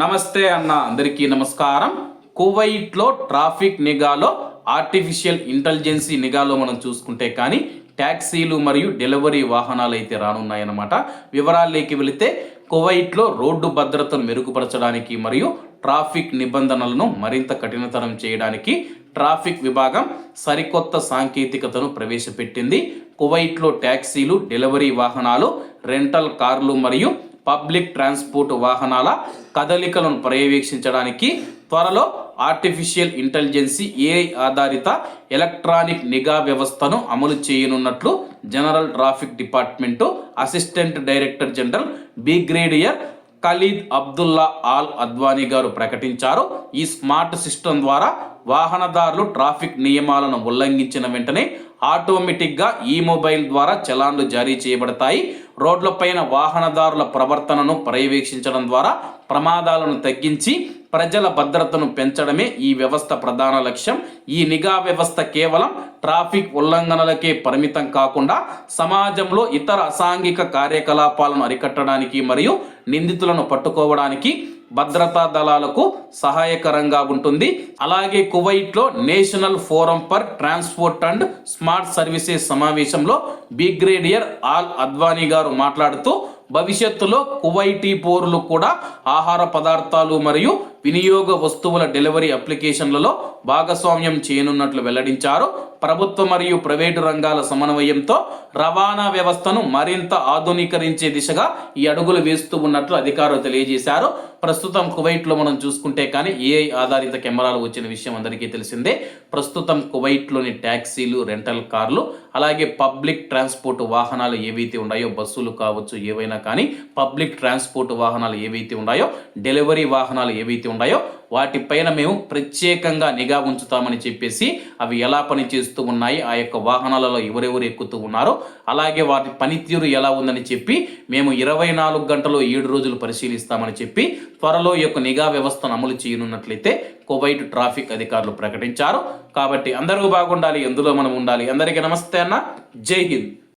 నమస్తే అన్న అందరికీ నమస్కారం. కువైట్లో ట్రాఫిక్ నిఘాలో ఆర్టిఫిషియల్ ఇంటెలిజెన్సీ నిఘాలో మనం చూసుకుంటే కానీ ట్యాక్సీలు మరియు డెలివరీ వాహనాలు అయితే రానున్నాయన్నమాట. వివరాల్లోకి వెళితే కువైట్లో రోడ్డు భద్రతను మెరుగుపరచడానికి మరియు ట్రాఫిక్ నిబంధనలను మరింత కఠినతరం చేయడానికి ట్రాఫిక్ విభాగం సరికొత్త సాంకేతికతను ప్రవేశపెట్టింది. కువైట్లో ట్యాక్సీలు డెలివరీ వాహనాలు రెంటల్ కార్లు మరియు పబ్లిక్ ట్రాన్స్పోర్ట్ వాహనాల కదలికలను పర్యవేక్షించడానికి త్వరలో ఆర్టిఫిషియల్ ఇంటెలిజెన్సీ ఏఐ ఆధారిత ఎలక్ట్రానిక్ నిఘా వ్యవస్థను అమలు చేయనున్నట్లు general traffic department assistant director general brigadier Khalid Abdullah Al Adwani గారు ప్రకటించారు. ఈ స్మార్ట్ సిస్టమ్ ద్వారా వాహనదారులు ట్రాఫిక్ నియమాలను ఉల్లంఘించిన వెంటనే ఆటోమేటిక్గా ఈ మొబైల్ ద్వారా చలాన్లు జారీ చేయబడతాయి. రోడ్లపైన వాహనదారుల ప్రవర్తనను పర్యవేక్షించడం ద్వారా ప్రమాదాలను తగ్గించి ప్రజల భద్రతను పెంచడమే ఈ వ్యవస్థ ప్రధాన లక్ష్యం. ఈ నిఘా వ్యవస్థ కేవలం ట్రాఫిక్ ఉల్లంఘనలకే పరిమితం కాకుండా సమాజంలో ఇతర అసాంఘిక కార్యకలాపాలను అరికట్టడానికి మరియు నిందితులను పట్టుకోవడానికి భద్రతా దళాలకు సహాయకరంగా ఉంటుంది. అలాగే కువైట్లో national forum for transport and smart services సమావేశంలో బిగ్రేడియర్ ఆల్ అద్వానీ గారు మాట్లాడుతూ భవిష్యత్తులో కువైటీ పోరులు కూడా ఆహార పదార్థాలు మరియు వినియోగ వస్తువుల డెలివరీ అప్లికేషన్లలో భాగస్వామ్యం చేయనున్నట్లు వెల్లడించారు. ప్రభుత్వ మరియు ప్రైవేటు రంగాల సమన్వయంతో రవాణా వ్యవస్థను మరింత ఆధునీకరించే దిశగా ఈ అడుగులు వేస్తూ ఉన్నట్లు అధికారులు తెలియజేశారు. ప్రస్తుతం కువైట్లో మనం చూసుకుంటే కానీ ఏఐ ఆధారిత కెమెరాలు వచ్చిన విషయం అందరికీ తెలిసిందే. ప్రస్తుతం కువైట్లోని ట్యాక్సీలు రెంటల్ కార్లు అలాగే పబ్లిక్ ట్రాన్స్పోర్ట్ వాహనాలు ఏవైతే ఉన్నాయో బస్సులు కావచ్చు ఏవైనా కానీ పబ్లిక్ ట్రాన్స్పోర్ట్ వాహనాలు ఏవైతే ఉన్నాయో డెలివరీ వాహనాలు ఏవైతే ఉన్నాయో వాటిపైన మేము ప్రత్యేకంగా నిఘా ఉంచుతామని చెప్పేసి అవి ఎలా పనిచేస్తూ ఉన్నాయి. ఆ యొక్క వాహనాలలో ఎవరెవరు ఎక్కుతూ ఉన్నారో అలాగే వాటి పనితీరు ఎలా ఉందని చెప్పి మేము ఇరవై నాలుగు గంటలు ఏడు రోజులు పరిశీలిస్తామని చెప్పి త్వరలో ఈ యొక్క నిఘా వ్యవస్థను అమలు చేయనున్నట్లయితే కువైట్ ట్రాఫిక్ అధికారులు ప్రకటించారు. కాబట్టి అందరూ బాగుండాలి ఎందులో మనం ఉండాలి. అందరికీ నమస్తే అన్న. జై హింద్.